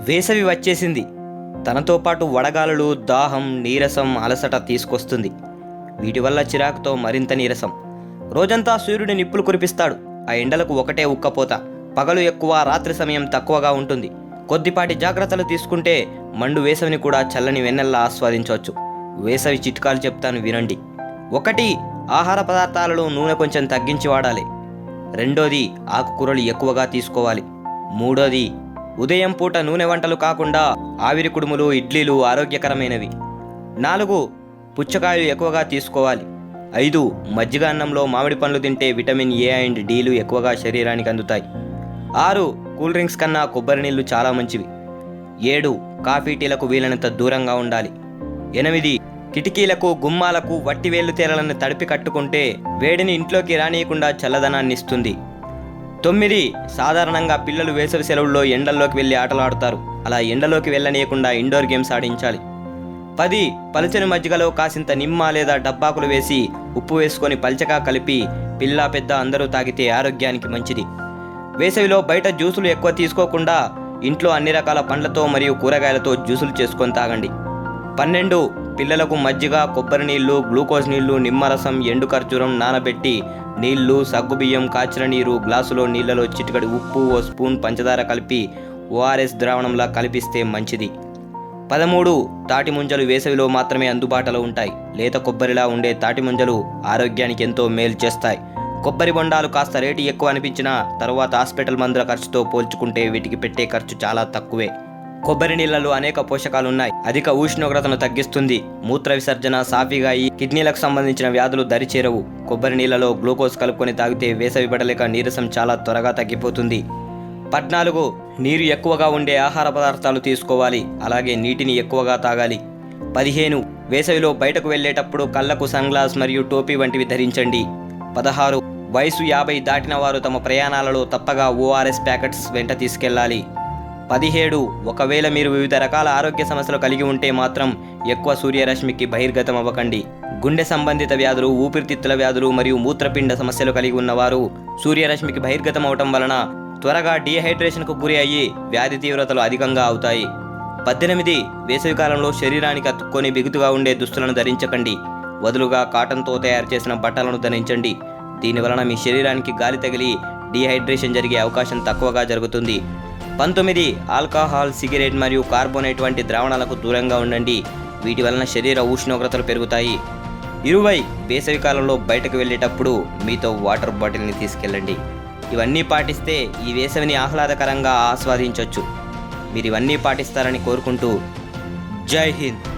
వేసవి వచ్చేసింది. తనతో పాటు వడగాలులు దాహం నీరసం అలసట తీసుకొస్తుంది. వీటి వల్ల చిరాకుతో మరింత నీరసం. రోజంతా సూర్యుడి నిప్పులు కురిపిస్తాడు. ఆ ఎండలకు ఒకటే ఉక్కపోత. పగలు ఎక్కువ రాత్రి సమయం తక్కువగా ఉంటుంది. కొద్దిపాటి జాగ్రత్తలు తీసుకుంటే మండు వేసవిని కూడా చల్లని వెన్నెల్లా ఆస్వాదించవచ్చు. వేసవి చిట్కాలు చెప్తాను వినండి. ఒకటి ఆహార పదార్థాలలో నూనె కొంచెం తగ్గించి వాడాలి. రెండోది ఆకుకూరలు ఎక్కువగా తీసుకోవాలి. మూడోది ఉదయం పూట నూనె వంటలు కాకుండా ఆవిరి కుడుములు ఇడ్లీలు ఆరోగ్యకరమైనవి. నాలుగు పుచ్చకాయలు ఎక్కువగా తీసుకోవాలి. ఐదు మజ్జిగ అన్నంలో మామిడి పండ్లు తింటే విటమిన్ ఏ అండ్ డీలు ఎక్కువగా శరీరానికి అందుతాయి. ఆరు కూల్ డ్రింక్స్ కన్నా కొబ్బరి నీళ్ళు చాలా మంచివి. ఏడు కాఫీ టీలకు వీలైనంత దూరంగా ఉండాలి. ఎనిమిది కిటికీలకు గుమ్మాలకు వట్టి వట్టివేళ్ళు తేరలను తడిపి కట్టుకుంటే వేడిని ఇంట్లోకి రానియకుండా చల్లదనాన్ని ఇస్తుంది తొమ్మిది సాధారణంగా పిల్లలు వేసవి సెలవుల్లో ఎండల్లోకి వెళ్ళి ఆటలాడుతారు. అలా ఎండలోకి వెళ్ళనీయకుండా ఇండోర్ గేమ్స్ ఆడించాలి. పది పలుచని మజ్జిగలో కాసింత నిమ్మ లేదా డబ్బాకులు వేసి ఉప్పు వేసుకొని పల్చగా కలిపి పిల్ల పెద్ద అందరూ తాగితే ఆరోగ్యానికి మంచిది. వేసవిలో బయట జ్యూసులు ఎక్కువ తీసుకోకుండా ఇంట్లో అన్ని రకాల పండ్లతో మరియు కూరగాయలతో జ్యూసులు చేసుకొని తాగండి. పన్నెండు పిల్లలకు మజ్జిగ కొబ్బరి నీళ్ళు గ్లూకోజ్ నీళ్ళు నిమ్మరసం ఎండు ఖర్జూరం నానబెట్టి నీళ్ళు సగ్గుబియ్యం కాచిన నీరు గ్లాసులో నీళ్ళలో చిటికడి ఉప్పు ఓ స్పూన్ పంచదార కలిపి ఓఆర్ఎస్ ద్రావణంలా కలిపిస్తే మంచిది. పదమూడు తాటి ముంజలు వేసవిలో మాత్రమే అందుబాటులో ఉంటాయి. లేత కొబ్బరిలా ఉండే తాటి ముంజలు ఆరోగ్యానికి ఎంతో మేలు చేస్తాయి. కొబ్బరి బొండాలు కాస్త రేటు ఎక్కువ అనిపించినా తర్వాత హాస్పిటల్ మందుల ఖర్చుతో పోల్చుకుంటే వీటికి పెట్టే ఖర్చు చాలా తక్కువే. కొబ్బరి నీళ్ళలో అనేక పోషకాలు ఉన్నాయి అధిక ఉష్ణోగ్రతను తగ్గిస్తుంది. మూత్ర విసర్జన సాఫీగా అయి కిడ్నీలకు సంబంధించిన వ్యాధులు దరిచేరవు. కొబ్బరి నీళ్ళలో గ్లూకోజ్ కలుపుకొని తాగితే వేసవి పడలేక నీరసం చాలా త్వరగా తగ్గిపోతుంది. పద్నాలుగు నీరు ఎక్కువగా ఉండే ఆహార పదార్థాలు తీసుకోవాలి. అలాగే నీటిని ఎక్కువగా తాగాలి. పదిహేను వేసవిలో బయటకు వెళ్ళేటప్పుడు కళ్ళకు సన్గ్లాస్ మరియు టోపీ వంటివి ధరించండి. పదహారు వయసు యాభై దాటిన వారు తమ ప్రయాణాలలో తప్పగా ఓఆర్ఎస్ ప్యాకెట్స్ వెంట తీసుకెళ్ళాలి. పదిహేడు. ఒకవేళ మీరు వివిధ రకాల ఆరోగ్య సమస్యలు కలిగి ఉంటే మాత్రం ఎక్కువ సూర్యరశ్మికి బహిర్గతం అవ్వకండి. గుండె సంబంధిత వ్యాధులు ఊపిరితిత్తుల వ్యాధులు మరియు మూత్రపిండ సమస్యలు కలిగి ఉన్నవారు సూర్యరశ్మికి బహిర్గతం అవటం వలన త్వరగా డీహైడ్రేషన్కు గురి అయ్యి వ్యాధి తీవ్రతలు అధికంగా అవుతాయి. పద్దెనిమిది. వేసవికాలంలో శరీరానికి అతుక్కొని బిగుతుగా ఉండే దుస్తులను ధరించకండి. వదులుగా కాటన్తో తయారు చేసిన బట్టలను ధరించండి. దీనివలన మీ శరీరానికి గాలి తగిలి డీహైడ్రేషన్ జరిగే అవకాశం తక్కువగా జరుగుతుంది. పంతొమ్మిది ఆల్కహాల్ సిగరెట్ మరియు కార్బోనేట్ వంటి ద్రావణాలకు దూరంగా ఉండండి. వీటి వలన శరీర ఉష్ణోగ్రతలు పెరుగుతాయి. ఇరవై వేసవికాలంలో బయటకు వెళ్ళేటప్పుడు మీతో వాటర్ బాటిల్ని తీసుకెళ్ళండి. ఇవన్నీ పాటిస్తే ఈ వేసవిని ఆహ్లాదకరంగా ఆస్వాదించవచ్చు మీరు ఇవన్నీ పాటిస్తారని కోరుకుంటూ జై హింద్.